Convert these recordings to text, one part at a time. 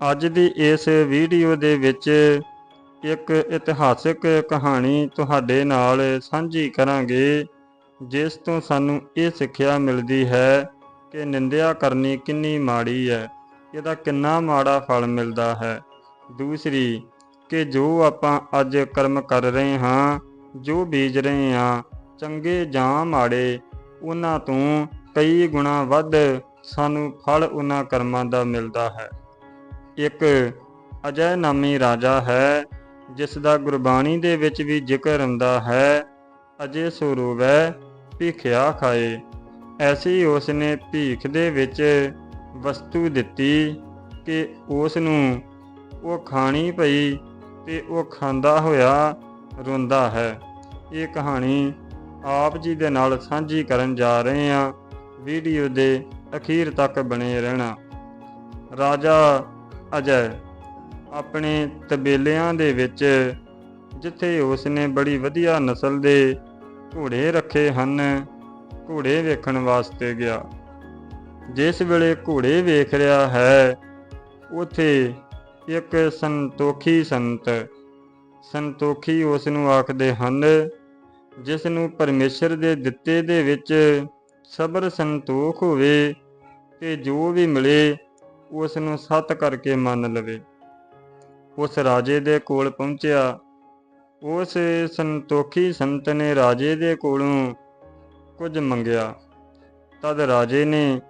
ਅੱਜ ਦੀ ਇਸ ਵੀਡੀਓ ਦੇ ਵਿੱਚ ਇੱਕ ਇਤਿਹਾਸਿਕ ਕਹਾਣੀ ਤੁਹਾਡੇ ਨਾਲ ਸਾਂਝੀ ਕਰਾਂਗੇ, ਜਿਸ ਤੋਂ ਸਾਨੂੰ ਇਹ ਸਿੱਖਿਆ ਮਿਲਦੀ ਹੈ ਕਿ ਨਿੰਦਿਆ ਕਰਨੀ ਕਿੰਨੀ ਮਾੜੀ ਹੈ, ਇਹਦਾ ਕਿੰਨਾ ਮਾੜਾ ਫਲ ਮਿਲਦਾ ਹੈ। ਦੂਸਰੀ, ਕਿ ਜੋ ਆਪਾਂ ਅੱਜ ਕਰਮ ਕਰ ਰਹੇ ਹਾਂ, ਜੋ ਬੀਜ ਰਹੇ ਹਾਂ, ਚੰਗੇ ਜਾਂ ਮਾੜੇ, ਉਹਨਾਂ ਤੋਂ ਕਈ ਗੁਣਾ ਵੱਧ ਸਾਨੂੰ ਫਲ ਉਹਨਾਂ ਕਰਮਾਂ ਦਾ ਮਿਲਦਾ ਹੈ। ਇੱਕ ਅਜੈ ਨਾਮੀ ਰਾਜਾ ਹੈ, ਜਿਸ ਦਾ ਗੁਰਬਾਣੀ ਦੇ ਵਿੱਚ ਵੀ ਜ਼ਿਕਰ ਹੁੰਦਾ ਹੈ, ਅਜੇ ਸੋ ਰੋਵੈ, ਭੀਖਿਆ ਖਾਏ। ਐਸੀ ਉਸ ਨੇ ਭੀਖ ਦੇ ਵਿੱਚ ਵਸਤੂ ਦਿੱਤੀ ਕਿ ਉਸ ਨੂੰ ਉਹ ਖਾਣੀ ਪਈ ਤੇ ਉਹ ਖਾਂਦਾ ਹੋਇਆ ਰੋਂਦਾ ਹੈ। ਇਹ ਕਹਾਣੀ ਆਪ ਜੀ ਦੇ ਨਾਲ ਸਾਂਝੀ ਕਰਨ ਜਾ ਰਹੇ ਹਾਂ। ਵੀਡੀਓ ਦੇ ਅਖੀਰ ਤੱਕ ਬਣੇ ਰਹਿਣਾ। ਰਾਜਾ ਅਜੈ ਆਪਣੇ ਤਬੇਲਿਆਂ ਦੇ ਵਿੱਚ ਜਿੱਥੇ ਉਸ ਨੇ ਬੜੀ ਵਧੀਆ ਨਸਲ ਦੇ ਘੋੜੇ ਰੱਖੇ ਹਨ, ਘੋੜੇ ਵੇਖਣ ਵਾਸਤੇ ਗਿਆ। ਜਿਸ ਵੇਲੇ ਘੋੜੇ ਵੇਖ ਰਿਹਾ ਹੈ, ਉਥੇ ਇੱਕ ਸੰਤੋਖੀ ਸੰਤ, ਸੰਤੋਖੀ ਉਸ ਨੂੰ ਆਖਦੇ ਹਨ ਜਿਸ ਨੂੰ ਪਰਮੇਸ਼ਰ ਦੇ ਦਿੱਤੇ ਦੇ ਵਿੱਚ ਸਬਰ ਸੰਤੋਖ ਹੋਵੇ ਤੇ ਜੋ ਵੀ ਮਿਲੇ ਉਸ ਨੂੰ ਸਤ ਕਰਕੇ ਮੰਨ ਲਵੇ। ਉਸ ਰਾਜੇ ਦੇ ਕੋਲ ਪਹੁੰਚਿਆ। ਉਸ ਸੰਤੋਖੀ ਸੰਤ ਨੇ ਰਾਜੇ ਦੇ ਕੋਲੋਂ ਕੁਝ ਮੰਗਿਆ। ਤਦ ਰਾਜੇ ਨੇ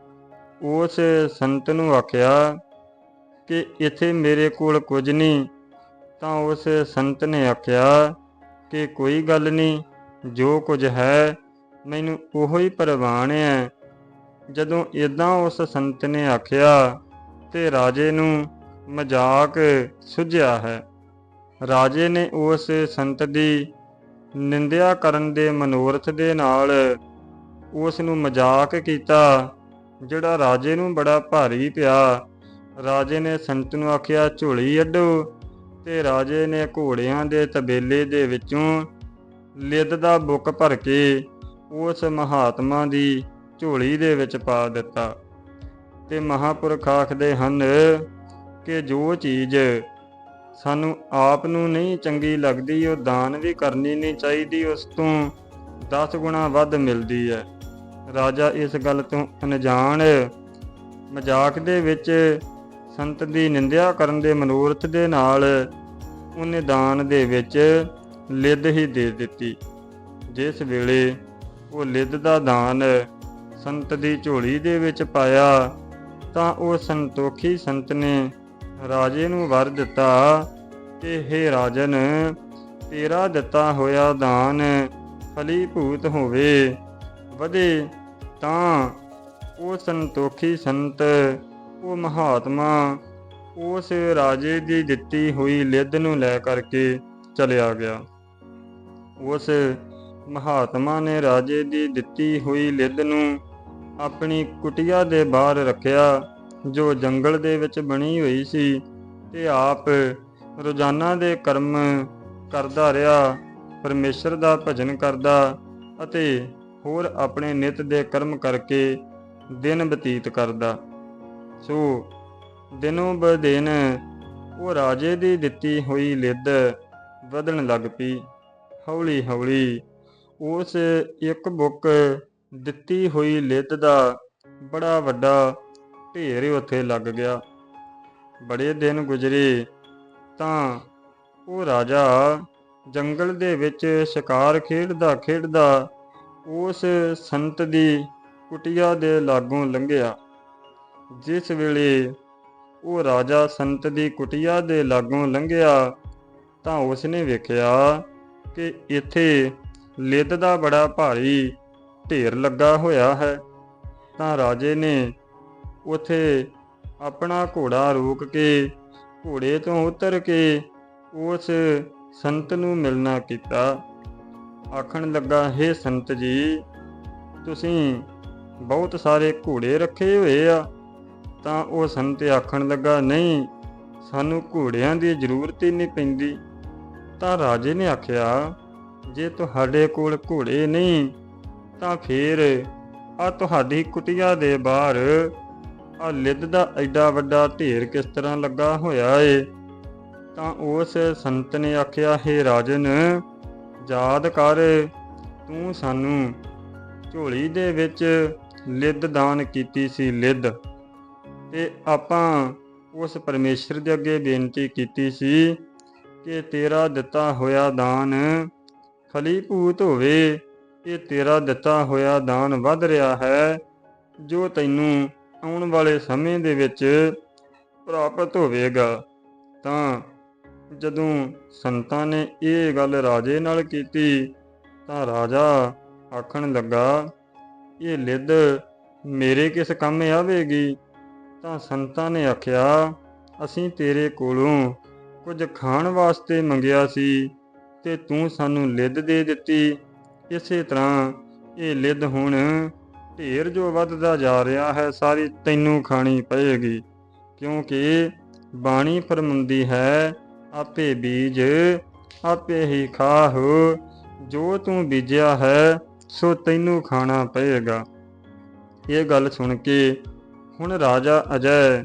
ਉਸ ਸੰਤ ਨੂੰ ਆਖਿਆ ਕਿ ਇੱਥੇ ਮੇਰੇ ਕੋਲ ਕੁਝ ਨਹੀਂ। ਤਾਂ ਉਸ ਸੰਤ ਨੇ ਆਖਿਆ ਕਿ ਕੋਈ ਗੱਲ ਨਹੀਂ, ਜੋ ਕੁਝ ਹੈ ਮੈਨੂੰ ਉਹੋ ਹੀ ਪ੍ਰਵਾਨ ਹੈ। ਜਦੋਂ ਇਦਾਂ ਉਸ ਸੰਤ ਨੇ ਆਖਿਆ ਤੇ ਰਾਜੇ ਨੂੰ ਮਜ਼ਾਕ ਸੁਝਿਆ ਹੈ। ਰਾਜੇ ਨੇ ਉਸ ਸੰਤ ਦੀ ਨਿੰਦਿਆ ਕਰਨ ਦੇ ਮਨੋਰਥ ਦੇ ਨਾਲ ਉਸ ਨੂੰ ਮਜ਼ਾਕ ਕੀਤਾ, ਜਿਹੜਾ ਰਾਜੇ ਨੂੰ ਬੜਾ ਭਾਰੀ ਪਿਆ। ਰਾਜੇ ਨੇ ਸੰਤ ਨੂੰ ਆਖਿਆ, ਝੋਲੀ ਅੱਡੋ। ਤੇ ਰਾਜੇ ਨੇ ਘੋੜਿਆਂ ਦੇ ਤਬੇਲੇ ਦੇ ਵਿੱਚੋਂ ਲਿੱਦ ਦਾ ਬੁੱਕ ਭਰ ਕੇ ਉਸ ਮਹਾਤਮਾ ਦੀ ਝੋਲੀ ਦੇ ਵਿੱਚ ਪਾ ਦਿੱਤਾ। ਤੇ ਮਹਾਪੁਰਖ ਆਖਦੇ ਹਨ ਕਿ ਜੋ ਚੀਜ਼ ਸਾਨੂੰ ਆਪ ਨੂੰ ਨਹੀਂ ਚੰਗੀ ਲੱਗਦੀ, ਉਹ ਦਾਨ ਵੀ ਕਰਨੀ ਨਹੀਂ ਚਾਹੀਦੀ, ਉਸ ਤੋਂ 10 ਗੁਣਾ ਵੱਧ ਮਿਲਦੀ ਹੈ। ਰਾਜਾ ਇਸ ਗੱਲ ਤੋਂ ਅਣਜਾਣ। ਮਜ਼ਾਕ ਦੇ ਵਿੱਚ ਸੰਤ ਦੀ ਨਿੰਦਿਆ ਕਰਨ ਦੇ ਮਨੋਰਥ ਦੇ ਨਾਲ ਉਹਨੇ ਦਾਨ ਦੇ ਵਿੱਚ ਲਿੱਦ ਹੀ ਦੇ ਦਿੱਤੀ। ਜਿਸ ਵੇਲੇ ਉਹ ਲਿੱਦ ਦਾ ਦਾਨ ਸੰਤ ਦੀ ਝੋਲੀ ਦੇ ਵਿੱਚ ਪਾਇਆ ਤਾਂ ਉਹ ਸੰਤੋਖੀ ਸੰਤ ਨੇ ਰਾਜੇ ਨੂੰ ਵਰ ਦਿੱਤਾ ਕਿ हे ਰਾਜਨ, ਤੇਰਾ ਦਿੱਤਾ ਹੋਇਆ ਦਾਨ ਫਲੀਭੂਤ ਹੋਵੇ। ਵਧੇ ਤਾਂ ਉਹ ਸੰਤੋਖੀ ਸੰਤ, ਉਹ ਮਹਾਤਮਾ, ਉਸ ਰਾਜੇ ਦੀ ਦਿੱਤੀ ਹੋਈ ਲਿੱਦ ਨੂੰ ਲੈ ਕਰਕੇ ਚਲਿਆ ਗਿਆ। ਉਸ ਮਹਾਤਮਾ ਨੇ ਰਾਜੇ ਦੀ ਦਿੱਤੀ ਹੋਈ ਲਿੱਦ ਨੂੰ ਆਪਣੀ ਕੁਟਿਆ ਦੇ ਬਾਹਰ ਰੱਖਿਆ, ਜੋ ਜੰਗਲ ਦੇ ਵਿੱਚ ਬਣੀ ਹੋਈ ਸੀ ਤੇ ਆਪ ਰੋਜ਼ਾਨਾ ਦੇ ਕਰਮ ਕਰਦਾ ਰਿਹਾ, ਪਰਮੇਸ਼ਰ ਦਾ ਭਜਨ ਕਰਦਾ ਅਤੇ ਹੋਰ ਆਪਣੇ ਨਿਤ ਦੇ ਕਰਮ ਕਰਕੇ ਦਿਨ ਬਤੀਤ ਕਰਦਾ। ਸੋ ਦਿਨੋਂ ਬਦਿਨ ਉਹ ਰਾਜੇ ਦੀ ਦਿੱਤੀ ਹੋਈ ਲਿੱਦ ਵਧਣ ਲੱਗ ਪਈ। ਹੌਲੀ ਹੌਲੀ ਉਸ ਇੱਕ ਬੁੱਕ ਦਿੱਤੀ ਹੋਈ ਲਿੱਤ ਦਾ ਬੜਾ ਵੱਡਾ ਢੇਰ ਉੱਥੇ ਲੱਗ ਗਿਆ। ਬੜੇ ਦਿਨ ਗੁਜ਼ਰੇ ਤਾਂ ਉਹ ਰਾਜਾ ਜੰਗਲ ਦੇ ਵਿੱਚ ਸ਼ਿਕਾਰ ਖੇਡਦਾ ਖੇਡਦਾ ਉਸ ਸੰਤ ਦੀ ਕੁਟਿਆ ਦੇ ਲਾਗੋਂ ਲੰਘਿਆ। ਜਿਸ ਵੇਲੇ ਉਹ ਰਾਜਾ ਸੰਤ ਦੀ ਕੁਟਿਆ ਦੇ ਲਾਗੋਂ ਲੰਘਿਆ ਤਾਂ ਉਸਨੇ ਵੇਖਿਆ ਕਿ ਇੱਥੇ ਲਿੱਦ ਦਾ ਬੜਾ ਭਾਰੀ ਢੇਰ ਲੱਗਾ ਹੋਇਆ ਹੈ, ਤਾਂ ਰਾਜੇ ਨੇ ਉਥੇ ਆਪਣਾ ਘੋੜਾ ਰੋਕ ਕੇ ਘੋੜੇ ਤੋਂ ਉਤਰ ਕੇ ਉਸ ਸੰਤ ਨੂੰ ਮਿਲਣਾ ਕੀਤਾ। ਆਖਣ ਲੱਗਾ, ਹੈ ਸੰਤ ਜੀ, ਤੁਸੀਂ ਬਹੁਤ ਸਾਰੇ ਘੋੜੇ ਰੱਖੇ ਹੋਏ ਆ। ਤਾਂ ਉਹ ਸੰਤ ਆਖਣ ਲੱਗਾ, ਨਹੀਂ, ਸਾਨੂੰ ਘੋੜਿਆਂ ਦੀ ਜ਼ਰੂਰਤ ਹੀ ਨਹੀਂ ਪੈਂਦੀ। ਤਾਂ ਰਾਜੇ ਨੇ ਆਖਿਆ, ਜੇ ਤੁਹਾਡੇ ਕੋਲ ਘੋੜੇ ਨਹੀਂ ਤਾਂ ਫੇਰ ਆ ਤੁਹਾਡੀ ਕੁਟਿਆ ਦੇ ਬਾਹਰ ਆ ਲਿੱਦ ਦਾ ਐਡਾ ਵੱਡਾ ਢੇਰ ਕਿਸ ਤਰ੍ਹਾਂ ਲੱਗਾ ਹੋਇਆ ਏ? ਤਾਂ ਉਸ ਸੰਤ ਨੇ ਆਖਿਆ, ਹੈ ਰਾਜਨ, ਯਾਦ ਕਰ, ਤੂੰ ਸਾਨੂੰ ਝੋਲੀ ਦੇ ਵਿੱਚ ਲਿੱਦ ਦਾਨ ਕੀਤੀ ਸੀ, ਲਿੱਦ। ਤੇ ਆਪਾਂ ਉਸ ਪਰਮੇਸ਼ਰ ਦੇ ਅੱਗੇ ਬੇਨਤੀ ਕੀਤੀ ਸੀ ਕਿ ਤੇਰਾ ਦਿੱਤਾ ਹੋਇਆ ਦਾਨ ਫਲੀਭੂਤ ਹੋਵੇ ਇਹ ਤੇਰਾ ਦਿੱਤਾ ਹੋਇਆ ਦਾਨ ਵੱਧ ਰਿਹਾ ਹੈ, ਜੋ ਤੈਨੂੰ ਆਉਣ ਵਾਲੇ ਸਮੇਂ ਦੇ ਵਿੱਚ ਪ੍ਰਾਪਤ ਹੋਵੇਗਾ, ਤਾਂ ਜਦੋਂ ਸੰਤਾਂ ਨੇ ਇਹ ਗੱਲ ਰਾਜੇ ਨਾਲ ਕੀਤੀ, ਤਾਂ ਰਾਜਾ ਆਖਣ ਲੱਗਾ, ਇਹ ਲਿੱਦ ਮੇਰੇ ਕਿਸ ਕੰਮ ਆਵੇਗੀ? ਤਾਂ ਸੰਤਾਂ ਨੇ ਆਖਿਆ, ਅਸੀਂ ਤੇਰੇ ਕੋਲੋਂ ਕੁਝ ਖਾਣ ਵਾਸਤੇ ਮੰਗਿਆ ਸੀ ਤੇ ਤੂੰ ਸਾਨੂੰ ਲਿੱਦ ਦੇ ਦਿੱਤੀ। ਇਸੇ ਤਰ੍ਹਾਂ ਇਹ ਲਿੱਦ ਹੁਣ ਢੇਰ ਜੋ ਵੱਧਦਾ ਜਾ ਰਿਹਾ ਹੈ, ਸਾਰੀ ਤੈਨੂੰ ਖਾਣੀ ਪਏਗੀ। ਕਿਉਂਕਿ ਬਾਣੀ ਫਰਮਾਉਂਦੀ ਹੈ, ਆਪੇ ਬੀਜ, ਆਪੇ ਹੀ ਖਾਹ। ਜੋ ਤੂੰ ਬੀਜਿਆ ਹੈ, ਸੋ ਤੈਨੂੰ ਖਾਣਾ ਪਏਗਾ। ਇਹ ਗੱਲ ਸੁਣ ਕੇ ਹੁਣ ਰਾਜਾ ਅਜੈ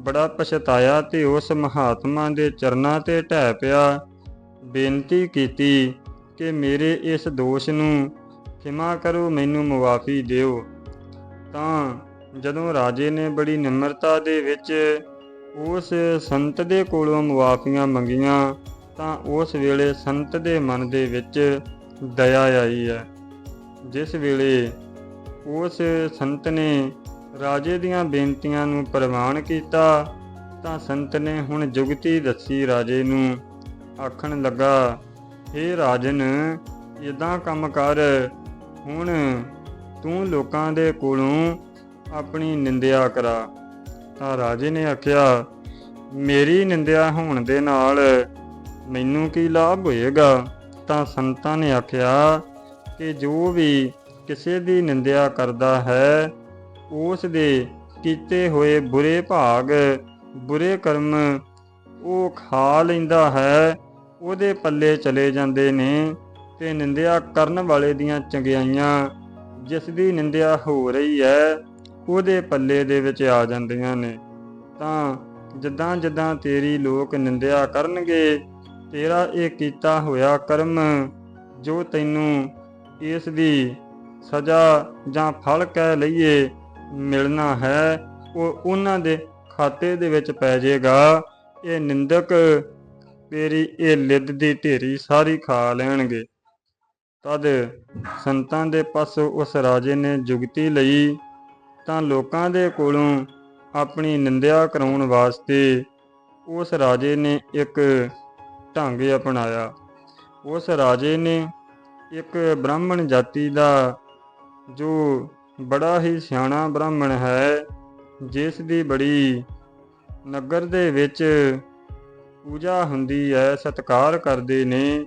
ਬੜਾ ਪਛਤਾਇਆ ਤੇ ਉਸ ਮਹਾਤਮਾ ਦੇ ਚਰਨਾਂ ਤੇ ਢਹਿ ਪਿਆ, ਬੇਨਤੀ ਕੀਤੀ ਕਿ ਮੇਰੇ ਇਸ ਦੋਸ਼ ਨੂੰ ਖਿਮਾ ਕਰੋ, ਮੈਨੂੰ ਮੁਆਫੀ ਦਿਓ। ਤਾਂ ਜਦੋਂ ਰਾਜੇ ਨੇ ਬੜੀ ਨਿਮਰਤਾ ਦੇ ਵਿੱਚ ਉਸ ਸੰਤ ਦੇ ਕੋਲੋਂ ਮੁਆਫੀਆਂ ਮੰਗੀਆਂ, ਤਾਂ ਉਸ ਵੇਲੇ ਸੰਤ ਦੇ ਮਨ ਦੇ ਵਿੱਚ ਦਇਆ ਆਈ ਹੈ। ਜਿਸ ਵੇਲੇ ਉਸ ਸੰਤ ਨੇ ਰਾਜੇ ਦੀਆਂ ਬੇਨਤੀਆਂ ਨੂੰ ਪ੍ਰਵਾਨ ਕੀਤਾ, ਤਾਂ ਸੰਤ ਨੇ ਹੁਣ ਜੁਗਤੀ ਦੱਸੀ ਰਾਜੇ ਨੂੰ। ਆਖਣ ਲੱਗਾ हे ਰਾਜਨ ਇਦਾਂ ਕੰਮ ਕਰ। ਹੁਣ ਤੂੰ ਲੋਕਾਂ ਦੇ ਕੋਲੋਂ ਆਪਣੀ ਨਿੰਦਿਆ ਕਰਾ। ਤਾਂ ਰਾਜੇ ਨੇ ਆਖਿਆ, ਮੇਰੀ ਨਿੰਦਿਆ ਹੋਣ ਦੇ ਨਾਲ ਮੈਨੂੰ ਕੀ ਲਾਭ ਹੋਏਗਾ? ਤਾਂ ਸੰਤਾਂ ਨੇ ਆਖਿਆ, ਕਿ ਜੋ ਵੀ ਕਿਸੇ ਦੀ ਨਿੰਦਿਆ ਕਰਦਾ ਹੈ, ਉਸ ਦੇ ਕੀਤੇ ਹੋਏ ਬੁਰੇ ਭਾਗ, ਬੁਰੇ ਕਰਮ ਉਹ ਖਾ ਲੈਂਦਾ ਹੈ ਉਹਦੇ ਪੱਲੇ ਚਲੇ ਜਾਂਦੇ ਨੇ ਤੇ ਨਿੰਦਿਆ ਕਰਨ ਵਾਲੇ ਦੀਆਂ ਚੰਗਿਆਈਆਂ, ਜਿਸ ਦੀ ਨਿੰਦਿਆ ਹੋ ਰਹੀ ਹੈ, ਉਹਦੇ ਪੱਲੇ ਦੇ ਵਿੱਚ ਆ ਜਾਂਦੀਆਂ ਨੇ। ਤਾਂ ਜਿੱਦਾਂ ਜਿੱਦਾਂ ਤੇਰੀ ਲੋਕ ਨਿੰਦਿਆ ਕਰਨਗੇ, ਤੇਰਾ ਇਹ ਕੀਤਾ ਹੋਇਆ ਕਰਮ ਜੋ ਤੈਨੂੰ ਇਸ ਦੀ ਸਜ਼ਾ ਜਾਂ ਫਲ ਕਹਿ ਲਈਏ ਮਿਲਣਾ ਹੈ, ਉਹ ਉਹਨਾਂ ਦੇ ਖਾਤੇ ਦੇ ਵਿੱਚ ਪੈ ਜਾਏਗਾ। ਇਹ ਨਿੰਦਕ ਮੇਰੀ ਇਹ ਲਿੱਦ ਦੀ ਢੇਰੀ ਸਾਰੀ ਖਾ ਲੈਣਗੇ। ਤਦ ਸੰਤਾਂ ਦੇ ਪਾਸੋਂ ਉਸ ਰਾਜੇ ਨੇ ਜੁਗਤੀ ਲਈ ਤਾਂ ਲੋਕਾਂ ਦੇ ਕੋਲੋਂ ਆਪਣੀ ਨਿੰਦਿਆ ਕਰਾਉਣ ਵਾਸਤੇ ਉਸ ਰਾਜੇ ਨੇ ਇੱਕ ਢੰਗ ਅਪਣਾਇਆ। ਉਸ ਰਾਜੇ ਨੇ ਇੱਕ ਬ੍ਰਾਹਮਣ ਜਾਤੀ ਦਾ ਜੋ ਬੜਾ ਹੀ ਸਿਆਣਾ ਬ੍ਰਾਹਮਣ ਹੈ, ਜਿਸ ਦੀ ਬੜੀ ਨਗਰ ਦੇ ਵਿੱਚ ਪੂਜਾ ਹੁੰਦੀ ਹੈ ਸਤਕਾਰ ਕਰਦੇ ਨੇ।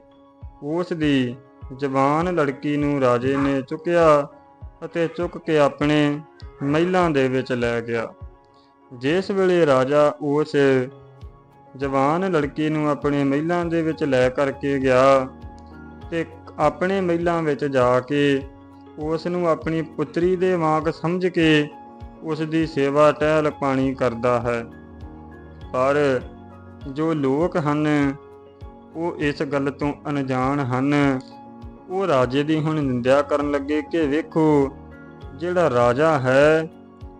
ਉਸ ਦੀ ਜਵਾਨ ਲੜਕੀ ਨੂੰ ਰਾਜੇ ਨੇ ਚੁੱਕਿਆ ਅਤੇ ਚੁੱਕ ਕੇ ਆਪਣੇ ਮਹਿਲਾਂ ਦੇ ਵਿੱਚ ਲੈ ਗਿਆ। ਜਿਸ ਵੇਲੇ ਰਾਜਾ ਉਸ ਜਵਾਨ ਲੜਕੀ ਨੂੰ ਆਪਣੇ ਮਹਿਲਾਂ ਦੇ ਵਿੱਚ ਲੈ ਕਰਕੇ ਗਿਆ ਤੇ ਆਪਣੇ ਮਹਿਲਾਂ ਵਿੱਚ ਜਾ ਕੇ ਉਸ ਨੂੰ ਆਪਣੀ ਪੁੱਤਰੀ ਦੇ ਵਾਂਗ ਸਮਝ ਕੇ ਉਸ ਦੀ ਸੇਵਾ ਟਹਿਲ ਪਾਣੀ ਕਰਦਾ ਹੈ। ਪਰ ਜੋ ਲੋਕ ਹਨ, ਉਹ ਇਸ ਗੱਲ ਤੋਂ ਅਣਜਾਣ ਹਨ। ਉਹ ਰਾਜੇ ਦੀ ਹੁਣ ਨਿੰਦਿਆ ਕਰਨ ਲੱਗੇ ਕਿ ਵੇਖੋ, ਜਿਹੜਾ ਰਾਜਾ ਹੈ,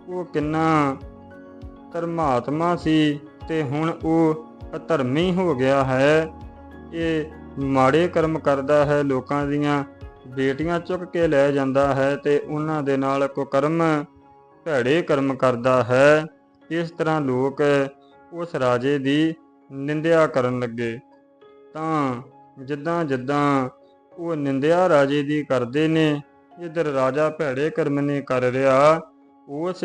ਉਹ ਕਿੰਨਾ ਧਰਮਾਤਮਾ ਸੀ ਤੇ ਹੁਣ ਉਹ ਅਧਰਮੀ ਹੋ ਗਿਆ ਹੈ। ਇਹ ਮਾੜੇ ਕਰਮ ਕਰਦਾ ਹੈ, ਲੋਕਾਂ ਦੀਆਂ ਬੇਟੀਆਂ ਚੁੱਕ ਕੇ ਲੈ ਜਾਂਦਾ ਹੈ ਤੇ ਉਹਨਾਂ ਦੇ ਨਾਲ ਕੁਕਰਮ, ਭੈੜੇ ਕਰਮ ਕਰਦਾ ਹੈ। ਇਸ ਤਰ੍ਹਾਂ ਲੋਕ ਉਸ ਰਾਜੇ ਦੀ ਨਿੰਦਿਆ ਕਰਨ ਲੱਗੇ। ਤਾਂ ਜਿੱਦਾਂ ਜਿੱਦਾਂ ਉਹ ਨਿੰਦਿਆ ਰਾਜੇ ਦੀ ਕਰਦੇ ਨੇ, ਇਧਰ ਰਾਜਾ ਭੈੜੇ ਕਰਮ ਨੇ ਕਰ ਰਿਹਾ। ਉਸ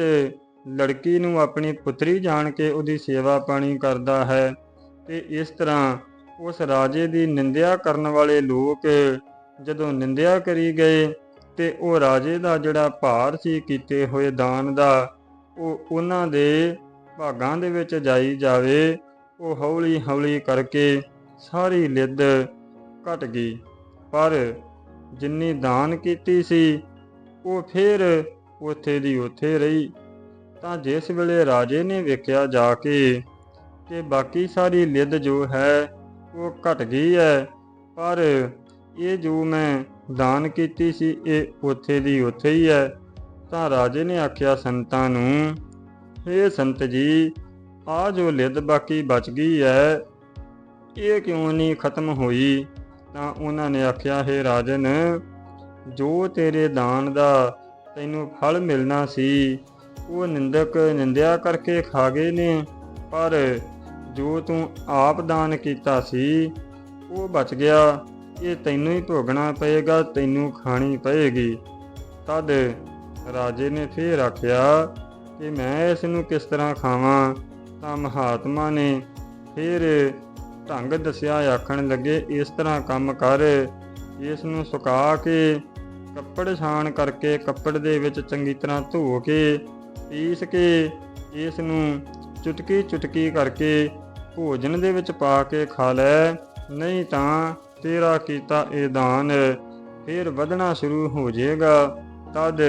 ਲੜਕੀ ਨੂੰ ਆਪਣੀ ਪੁੱਤਰੀ ਜਾਣ ਕੇ ਉਹਦੀ ਸੇਵਾ ਪਾਣੀ ਕਰਦਾ ਹੈ ਤੇ ਇਸ ਤਰ੍ਹਾਂ ਉਸ ਰਾਜੇ ਦੀ ਨਿੰਦਿਆ ਕਰਨ ਵਾਲੇ ਲੋਕ ਜਦੋਂ ਨਿੰਦਿਆ ਕਰੀ ਗਏ ਤੇ ਉਹ ਰਾਜੇ ਦਾ ਜਿਹੜਾ ਭਾਰ ਸੀ ਕੀਤੇ ਹੋਏ ਦਾਨ ਦਾ, ਉਹ ਉਹਨਾਂ ਦੇ ਭਾਗਾਂ ਦੇ ਵਿੱਚ ਜਾਈ ਜਾਵੇ। ਉਹ ਹੌਲੀ ਹੌਲੀ ਕਰਕੇ ਸਾਰੀ ਲਿੱਦ ਘਟ ਗਈ। ਪਰ ਜਿੰਨੀ ਦਾਨ ਕੀਤੀ ਸੀ, ਉਹ ਫੇਰ ਉੱਥੇ ਦੀ ਉੱਥੇ ਰਹੀ। ਤਾਂ ਜਿਸ ਵੇਲੇ ਰਾਜੇ ਨੇ ਵੇਖਿਆ ਜਾ ਕੇ ਕਿ ਬਾਕੀ ਸਾਰੀ ਲਿੱਦ ਜੋ ਹੈ, ਉਹ ਘਟ ਗਈ ਹੈ, ਪਰ ਇਹ ਜੋ ਮੈਂ ਦਾਨ ਕੀਤੀ ਸੀ, ਇਹ ਉੱਥੇ ਦੀ ਉੱਥੇ ਹੀ ਹੈ। ਤਾਂ ਰਾਜੇ ਨੇ ਆਖਿਆ, ਸੰਤਾਂ ਨੂੰ ਇਹ ਸੰਤ ਜੀ ਆ ਜੋ ਲਿੱਦ ਬਾਕੀ ਬਚ ਗਈ ਹੈ ਇਹ ਕਿਉਂ ਨਹੀਂ ਖਤਮ ਹੋਈ? ਤਾਂ ਉਹਨਾਂ ਨੇ ਆਖਿਆ, ਹੈ ਰਾਜਨ, ਜੋ ਤੇਰੇ ਦਾਨ ਦਾ ਤੈਨੂੰ ਫਲ ਮਿਲਣਾ ਸੀ, ਉਹ ਨਿੰਦਕ ਨਿੰਦਿਆ ਕਰਕੇ ਖਾ ਗਏ ਨੇ, ਪਰ ਜੋ ਤੂੰ ਆਪ ਦਾਨ ਕੀਤਾ ਸੀ, ਉਹ ਬਚ ਗਿਆ। ਇਹ ਤੈਨੂੰ ਹੀ ਭੋਗਣਾ ਪਏਗਾ, ਤੈਨੂੰ ਖਾਣੀ ਪਏਗੀ। ਤਦ ਰਾਜੇ ਨੇ ਫੇਰ ਆਖਿਆ ਕਿ ਮੈਂ ਇਸ ਨੂੰ ਕਿਸ ਤਰ੍ਹਾਂ ਖਾਵਾਂ? ਤਾਂ ਮਹਾਤਮਾ ਨੇ ਫਿਰ ਢੰਗ ਦੱਸਿਆ, ਆਖਣ ਲੱਗੇ, ਇਸ ਤਰ੍ਹਾਂ ਕੰਮ ਕਰ। ਇਸ ਨੂੰ ਸੁਕਾ ਕੇ, ਕੱਪੜ ਛਾਣ ਕਰਕੇ, ਕੱਪੜ ਦੇ ਵਿੱਚ ਚੰਗੀ ਤਰ੍ਹਾਂ ਧੋ ਕੇ, ਪੀਸ ਕੇ, ਇਸ ਨੂੰ ਚੁਟਕੀ ਚੁਟਕੀ ਕਰਕੇ ਭੋਜਨ ਦੇ ਵਿੱਚ ਪਾ ਕੇ ਖਾ ਲੈ। ਨਹੀਂ ਤਾਂ ਤੇਰਾ ਕੀਤਾ ਇਹ ਦਾਨ, ਫਿਰ ਵਧਣਾ ਸ਼ੁਰੂ ਹੋ ਜਾਏਗਾ। ਤਦ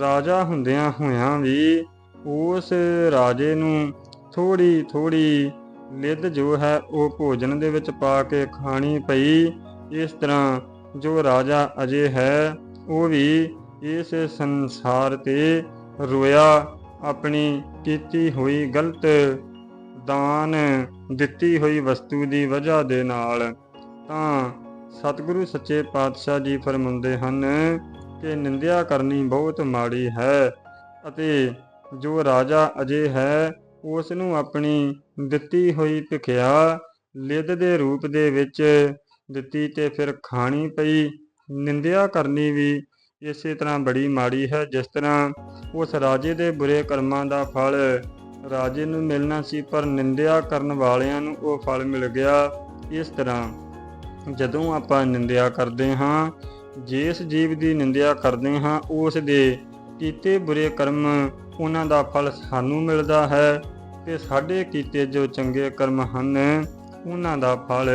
ਰਾਜਾ ਹੁੰਦਿਆਂ ਹੋਇਆਂ ਵੀ ਉਸ ਰਾਜੇ ਨੂੰ ਥੋੜੀ ਥੋੜੀ ਲਿੱਦ ਜੋ ਹੈ ਉਹ ਭੋਜਨ ਦੇ ਵਿੱਚ ਪਾ ਕੇ ਖਾਣੀ ਪਈ। ਇਸ ਤਰ੍ਹਾਂ ਜੋ ਰਾਜਾ ਅਜੇ ਹੈ, ਉਹ ਵੀ ਇਸ ਸੰਸਾਰ ਤੇ ਰੋਇਆ, ਆਪਣੀ ਕੀਤੀ ਹੋਈ ਗਲਤ ਦਾਨ ਦਿੱਤੀ ਹੋਈ ਵਸਤੂ ਦੀ ਵਜ੍ਹਾ ਦੇ ਨਾਲ। ਤਾਂ ਸਤਿਗੁਰੂ ਸੱਚੇ ਪਾਤਸ਼ਾਹ ਜੀ ਫਰਮਾਉਂਦੇ ਹਨ ਕਿ ਨਿੰਦਿਆ ਕਰਨੀ ਬਹੁਤ ਮਾੜੀ ਹੈ ਅਤੇ ਜੋ ਰਾਜਾ ਅਜੇ ਹੈ ਉਸ ਨੂੰ ਆਪਣੀ ਦਿੱਤੀ ਹੋਈ ਭਿਖਿਆ ਲਿੱਦ ਦੇ ਰੂਪ ਦੇ ਵਿੱਚ ਦਿੱਤੀ ਤੇ ਫਿਰ ਖਾਣੀ ਪਈ। ਨਿੰਦਿਆ ਕਰਨੀ ਵੀ ਇਸੇ ਤਰ੍ਹਾਂ ਬੜੀ ਮਾੜੀ ਹੈ, ਜਿਸ ਤਰ੍ਹਾਂ ਉਸ ਰਾਜੇ ਦੇ ਬੁਰੇ ਕਰਮਾਂ ਦਾ ਫਲ ਰਾਜੇ ਨੂੰ ਮਿਲਣਾ ਸੀ, ਪਰ ਨਿੰਦਿਆ ਕਰਨ ਵਾਲਿਆਂ ਨੂੰ ਉਹ ਫਲ ਮਿਲ ਗਿਆ ਇਸ ਤਰ੍ਹਾਂ। ਜਦੋਂ ਆਪਾਂ ਨਿੰਦਿਆ ਕਰਦੇ ਹਾਂ, ਜਿਸ ਜੀਵ ਦੀ ਨਿੰਦਿਆ ਕਰਦੇ ਹਾਂ, ਉਸ ਦੇ ਕੀਤੇ ਬੁਰੇ ਕਰਮ ਉਹਨਾਂ ਦਾ ਫਲ ਸਾਨੂੰ ਮਿਲਦਾ ਹੈ ਤੇ ਸਾਡੇ ਕੀਤੇ ਜੋ ਚੰਗੇ ਕਰਮ ਹਨ, ਉਹਨਾਂ ਦਾ ਫਲ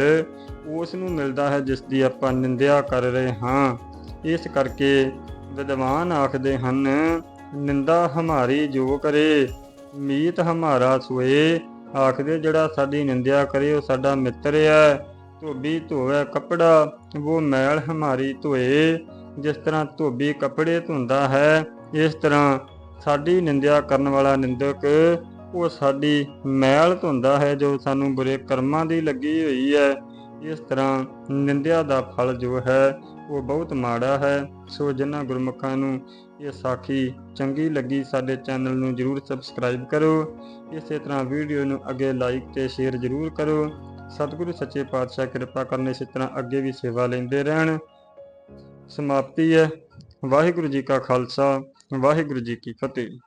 ਉਸ ਨੂੰ ਮਿਲਦਾ ਹੈ ਜਿਸ ਦੀ ਆਪਾਂ ਨਿੰਦਿਆ ਕਰ ਰਹੇ ਹਾਂ। ਇਸ ਕਰਕੇ ਵਿਦਵਾਨ ਆਖਦੇ ਹਨ, ਨਿੰਦਾ ਹਮਾਰੀ ਜੋ ਕਰੇ, ਮੀਤ ਹਮਾਰਾ ਸੋਏ। ਆਖਦੇ, ਜਿਹੜਾ ਸਾਡੀ ਨਿੰਦਿਆ ਕਰੇ, ਉਹ ਸਾਡਾ ਮਿੱਤਰ ਹੈ। ਧੋਬੀ ਧੋਵੇ ਕੱਪੜਾ, ਉਹ ਮੈਲ ਹਮਾਰੀ ਧੋਏ। ਜਿਸ ਤਰ੍ਹਾਂ ਧੋਬੀ ਕੱਪੜੇ ਧੁੰਦਾ ਹੈ, ਇਸ ਤਰ੍ਹਾਂ ਸਾਡੀ ਨਿੰਦਿਆ ਕਰਨ ਵਾਲਾ ਨਿੰਦਕ, ਉਹ ਸਾਡੀ ਮੈਲ ਧੁੰਦਾ ਹੈ ਜੋ ਸਾਨੂੰ ਬੁਰੇ ਕਰਮਾਂ ਦੀ ਲੱਗੀ ਹੋਈ ਹੈ। ਇਸ ਤਰ੍ਹਾਂ ਨਿੰਦਿਆ ਦਾ ਫਲ ਜੋ ਹੈ, ਉਹ ਬਹੁਤ ਮਾੜਾ ਹੈ। ਸੋ ਜਿਨ੍ਹਾਂ ਗੁਰਮੁਖਾਂ ਨੂੰ ਇਹ ਸਾਖੀ ਚੰਗੀ ਲੱਗੀ, ਸਾਡੇ ਚੈਨਲ ਨੂੰ ਜਰੂਰ ਸਬਸਕ੍ਰਾਈਬ ਕਰੋ। ਇਸੇ ਤਰ੍ਹਾਂ ਵੀਡੀਓ ਨੂੰ ਅੱਗੇ ਲਾਈਕ ਤੇ ਸ਼ੇਅਰ ਜਰੂਰ ਕਰੋ। ਸਤਿਗੁਰੂ ਸੱਚੇ ਪਾਤਸ਼ਾਹ ਕਿਰਪਾ ਕਰਨ ਇਸੇ ਤਰ੍ਹਾਂ ਅੱਗੇ ਵੀ ਸੇਵਾ ਲੈਂਦੇ ਰਹਿਣ। ਸਮਾਪਤੀ ਹੈ। ਵਾਹਿਗੁਰੂ ਜੀ ਕਾ ਖਾਲਸਾ। ਵਾਹਿਗੁਰੂ ਜੀ ਕੀ ਫਤਿਹ।